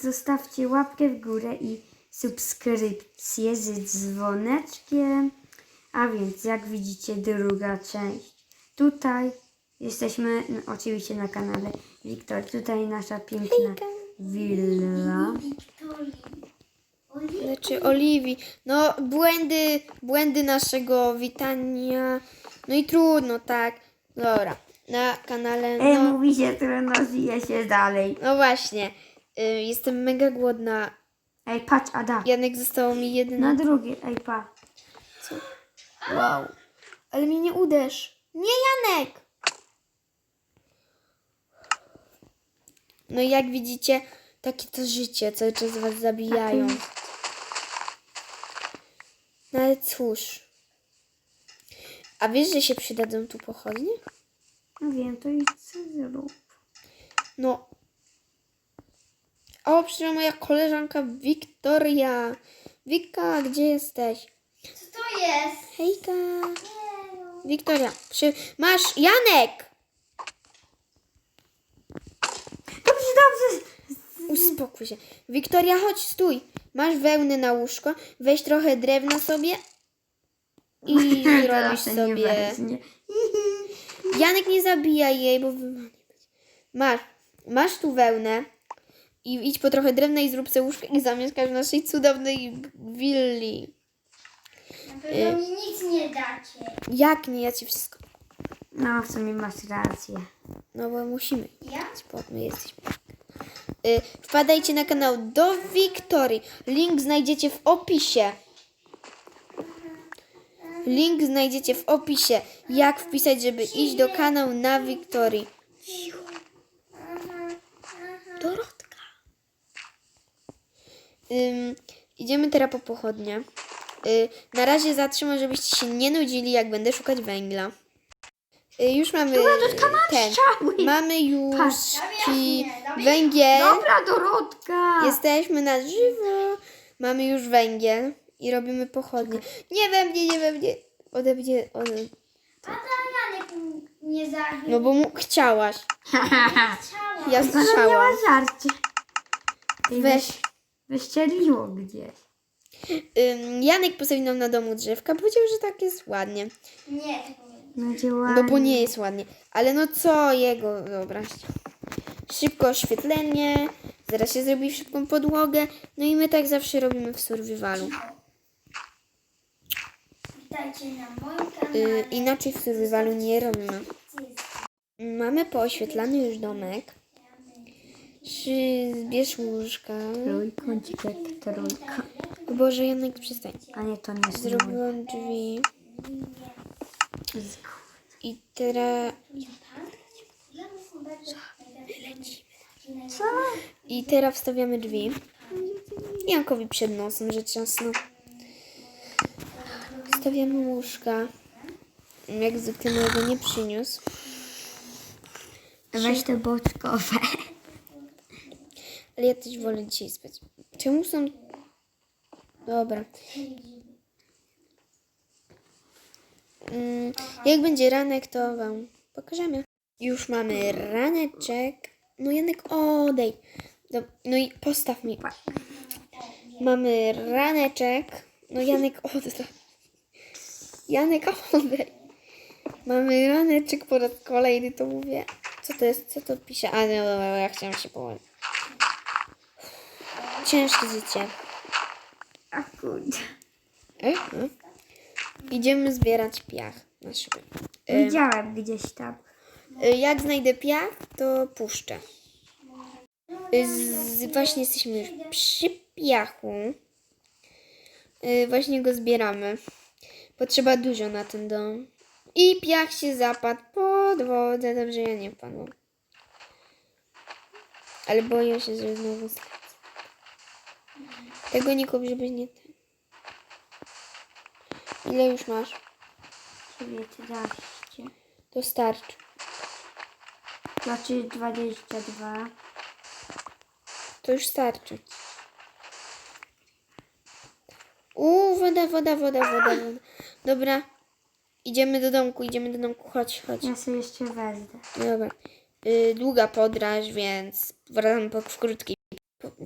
Zostawcie łapkę w górę i subskrypcję z dzwoneczkiem. A więc, jak widzicie, druga część. Tutaj jesteśmy no, oczywiście na kanale Wiktor. Tutaj nasza piękna willa. Znaczy Oliwii. No, błędy, błędy naszego witania. No i trudno, tak. Dobra. Na kanale. Ej, No, mówi się trudno, zje się dalej. no właśnie. Y, jestem mega głodna. Ej, patrz, Ada. Janek zostało mi. Na drugie, ej, pa. Wow. Ale mnie nie uderz. Nie, Janek! No i jak widzicie, takie to życie. Cały czas was zabijają. No ale cóż. A wiesz, że się przydadzą tu pochodnie? No wiem, to i co zrób. No. O, przyszła moja koleżanka Wiktoria. Wika, gdzie jesteś? Co to jest? Hejka. Wiktoria, przy... masz Janek! Dobrze, dobrze. Uspokój się. Wiktoria, chodź, stój. Masz wełnę na łóżko, weź trochę drewna sobie i robisz Teraz nie sobie. weźmie. Janek, nie zabijaj jej, bo wy- masz, masz tu wełnę i idź po trochę drewna i zrób sobie łóżko i zamieszkasz w naszej cudownej willi. Na pewno mi nic nie dacie. Jak nie, ja ci wszystko. No, w sumie masz rację. No bo musimy. Ja? Bo my jesteśmy. Y, wpadajcie na kanał do Wiktorii. Link znajdziecie w opisie. Link znajdziecie w opisie. Jak wpisać, żeby iść do kanału na Wiktorii. Dorotka. Ym, idziemy teraz po pochodnie. Y, na razie zatrzymam, żebyście się nie nudzili, jak będę szukać węgla. Y, już mamy ten. strzały. Mamy już Patrz. ci węgiel. Dobra, Dorotka. Jesteśmy na żywo. Mamy już węgiel i robimy pochodnie. Nie we mnie, nie we mnie. Ode mnie. Ode... A nie zabił. No bo mu chciałaś. Chciała. Ja Ona miała żarcie. Weź. Wyścieliło gdzieś. Ym, Janek postawił nam na domu drzewka. Powiedział, że tak jest ładnie. Nie, tego nie. No działa. No bo nie jest ładnie. Ale no co jego wyobraźcie. Szybko oświetlenie. Zaraz się zrobi szybką podłogę. No i my tak zawsze robimy w survivalu. Witajcie na moim kanale. Y, inaczej w survivalu nie robimy. Mamy pooświetlany już domek. Czy zbierz łóżka. Trójkącik trójka. Boże, Janek, przestań. A nie, to nie jest. Zrobiłam drzwi. I teraz... Co? I teraz wstawiamy drzwi. Jankowi przed nosem, że ciasno. Stawiamy łóżka. Jak zwykle mojego nie przyniósł. Weź te boczkowe. Ale ja też wolę dzisiaj spać. Czemu są... Dobra. Mm, jak będzie ranek, to wam pokażemy. Już mamy raneczek. No Janek, odej. No i postaw mi. Mamy raneczek. No Janek, oddaj. Janek, oddej. Mamy raneczek po raz kolejny, to mówię. Co to jest? Co to pisze? A, no dobra, ja chciałam się połączyć. Ciężkie życie. A kurde. Mhm. Idziemy zbierać piach na szybę. Widziałem gdzieś tam. Y, Jak znajdę piach, to puszczę. Y, Z, właśnie jesteśmy już przy piachu. Y, Właśnie go zbieramy. Potrzeba dużo na ten dom. I piach się zapadł pod wodę. Dobrze, ja nie wpadłam. Ale boję się, że znowu. Tego nie kup, żebyś nie ten. Ile już masz? Wiecie, daście. To starczy. Znaczy 22. To już starczy. Uuu, woda, woda, woda, woda, woda. Dobra. Idziemy do domku, idziemy do domku. Chodź, chodź. Ja sobie jeszcze wezmę. Dobra. Y, długa podróż, więc wracamy po w krótkiej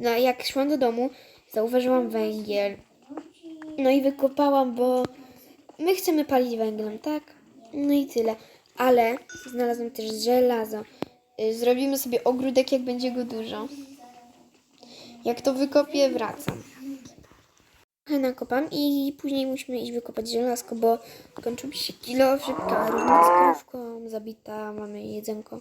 no, jak szłam do domu, zauważyłam węgiel. No i wykopałam, bo my chcemy palić węglem, tak? No i tyle. Ale znalazłam też żelazo. Y, Zrobimy sobie ogródek, jak będzie go dużo. Jak to wykopię, wracam. Nakopam i później musimy iść wykopać żelazko, bo kończył mi się kilo, szybka równa z krówką, zabita, mamy jedzenko.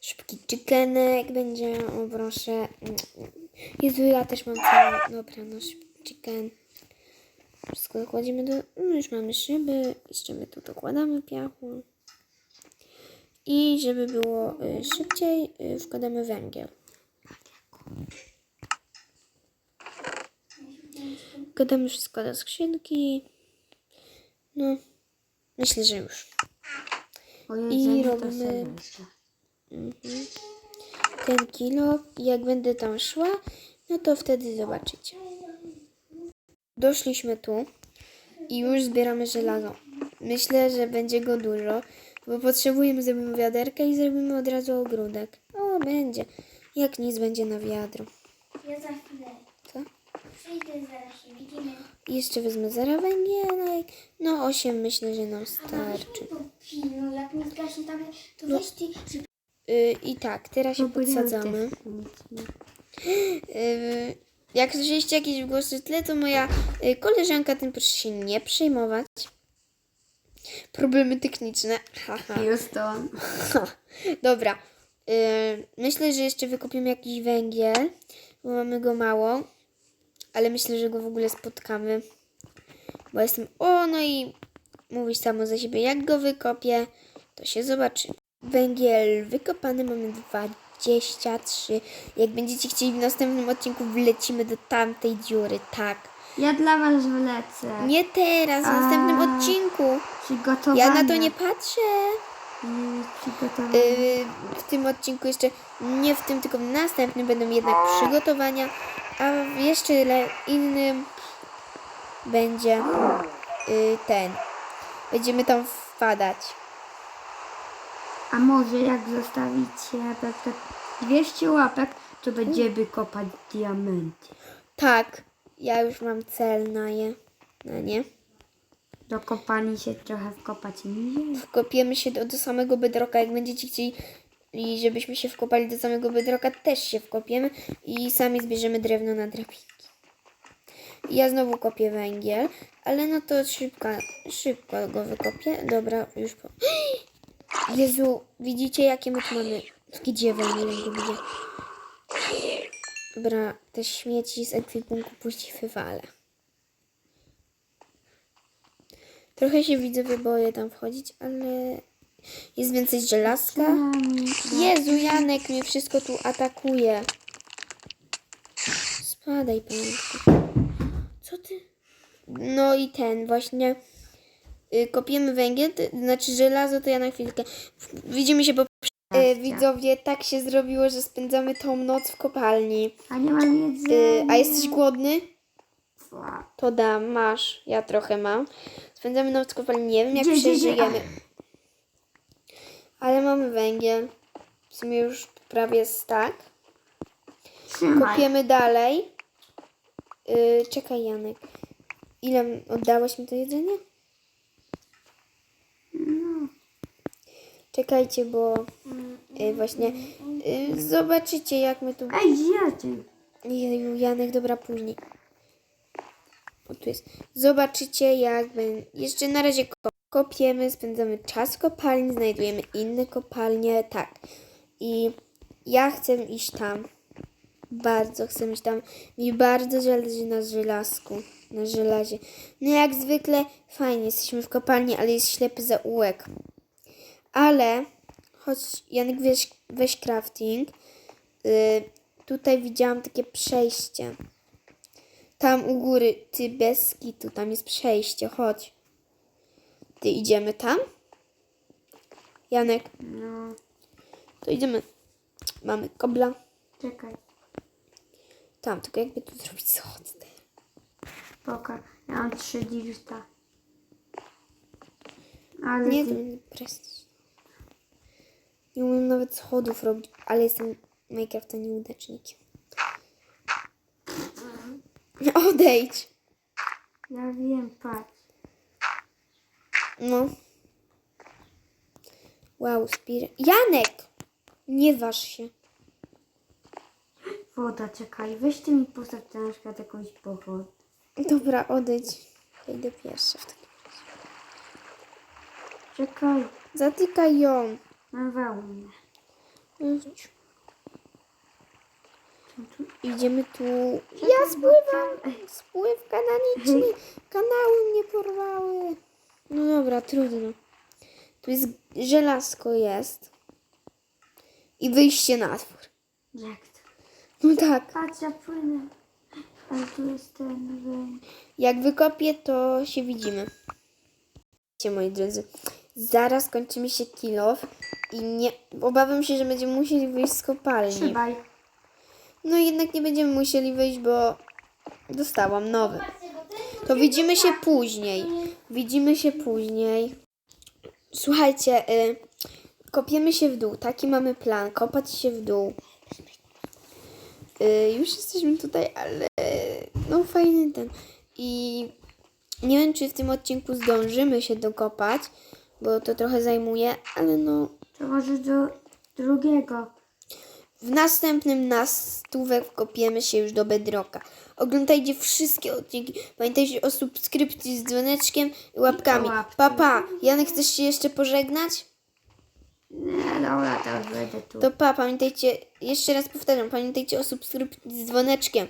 Szybki chickenek będzie, o proszę. Jezu, ja też mam cały, dobra, no szybki chicken. Wszystko dokładziemy do, no już mamy szyby, jeszcze my tu dokładamy piachu. I żeby było y, szybciej, y, wkładamy węgiel. Wkładamy wszystko do skrzynki. No, myślę, że już. To robimy- jeszcze. Ten kilo. i Jak będę tam szła, no to wtedy zobaczycie. Doszliśmy tu i już zbieramy żelazo. Myślę, że będzie go dużo, bo potrzebujemy, zrobimy wiaderkę i zrobimy od razu ogródek. O, będzie. Jak nic będzie na wiadro. Ja za chwilę. Co? Przyjdę zaraz widzimy. Jeszcze wezmę zera węgielek. No, 8 myślę, że nam starczy. Pilno, jak mi zgaśnie tam, to No. weź ty. Yy, I tak, teraz się podsadzamy. Yy, jak słyszeliście jakieś głosy w tle, to moja yy, koleżanka tym proszę się nie przejmować. Problemy techniczne. Haha. Houston. Dobra. Yy, myślę, że jeszcze wykopiemy jakiś węgiel, bo mamy go mało. Ale myślę, że go w ogóle spotkamy. Bo jestem. O, no i mówisz samo za siebie. Jak go wykopię, to się zobaczy. Węgiel wykopany mamy 23. Jak będziecie chcieli w następnym odcinku, wlecimy do tamtej dziury. Tak. Ja dla was wlecę. Nie teraz, w A. następnym odcinku. Przygotowania. Ja na to nie patrzę. Nie, Przygotowania. Yy, w tym odcinku jeszcze, nie w tym, tylko w następnym będą jednak przygotowania, a w jeszcze innym będzie yy, ten. Będziemy tam wpadać. A może jak zostawicie przykład 200 łapek, to będziemy kopać diamenty. Tak, ja już mam cel na je. Na nie. Do kopani się trochę wkopać niżej. Wkopiemy się do, do samego bedroka. Jak będziecie chcieli, i żebyśmy się wkopali do samego bedroka, też się wkopiemy i sami zbierzemy drewno na drabinki. Ja znowu kopię węgiel, ale no to szybko, szybko go wykopię. Dobra, już po... Jezu, widzicie jakie my tu mamy... Gdzie węgiel go widzę? Dobra, te śmieci z ekwipunku później wywalę. Trochę się widzę, boję tam wchodzić, ale jest więcej żelazka. Jezu, Janek mnie wszystko tu atakuje. Spadaj, pamiętku. Co ty? No i ten właśnie. Y, kopiemy węgiel, to, znaczy żelazo, to ja na chwilkę. Widzimy się po. Y, widzowie, tak się zrobiło, że spędzamy tą noc w kopalni. A nie mam Y, jedzenia. a jesteś głodny? Fła. To dam, masz. Ja trochę mam. Spędzamy noc w kopalni. Nie wiem, jak Gdzie, przeżyjemy. Ale mamy węgiel. W sumie już prawie jest tak. Kopiemy dalej. Yy, czekaj, Janek. Ile oddałeś mi to jedzenie? Czekajcie, bo yy, właśnie yy, zobaczycie, jak my tu. Ej, ty? Jeju, Janek, dobra, później. O, tu jest. Zobaczycie, jak ben... Jeszcze na razie ko- kopiemy, spędzamy czas w kopalni, znajdujemy inne kopalnie, tak. I ja chcę iść tam. Bardzo chcę iść tam. Mi bardzo zależy na żelazku, na żelazie. No jak zwykle fajnie, jesteśmy w kopalni, ale jest ślepy zaułek. Ale, choć Janek weź, weź crafting, y, tutaj widziałam takie przejście. Tam u góry, ty bez kitu, tam jest przejście, chodź. Ty idziemy tam? Janek, No, to idziemy. Mamy kobla. czekaj. Tam, tylko jakby tu zrobić schody. Poka. Ja mam trzy dirta. Ale Nie, ty... prestiż. Nie umiem nawet schodów robić, ale jestem Minecrafta nieudacznikiem. odejdź. Ja wiem, patrz. No. Wow, spir... Janek! Nie waż się. Woda, czekaj. Weź ty mi postaw na przykład jakąś pochód. Dobra, odejdź. Ja idę pierwsza w takim Czekaj. Zatykaj ją. Mam wełnę. Tu? Idziemy tu. Ja spływam. Spływ kanaliczny. Kanały mnie porwały. No dobra, trudno. Tu jest żelazko jest. I wyjście na dwór. Jak to? No tak. Patrz, ja płynę. Ale tu jest ten. Jak wykopię, to się widzimy. Moi drodzy, zaraz kończymy się kilof i nie obawiam się, że będziemy musieli wyjść z kopalni. Trzymaj. No jednak nie będziemy musieli wyjść, bo dostałam nowy. To widzimy się później. Widzimy się później. Słuchajcie, y, kopiemy się w dół. Taki mamy plan. Kopać się w dół. Y, już jesteśmy tutaj, ale no fajny ten. I nie wiem, czy w tym odcinku zdążymy się dokopać, bo to trochę zajmuje, ale no To może do drugiego. w następnym na stówę kopiemy się już do Bedrocka. Oglądajcie wszystkie odcinki. Pamiętajcie o subskrypcji z dzwoneczkiem i łapkami. I. Papa, Janek, chcesz się jeszcze pożegnać? Nie, dobra, to już będę tu. To pa, pamiętajcie, jeszcze raz powtarzam, pamiętajcie o subskrypcji z dzwoneczkiem.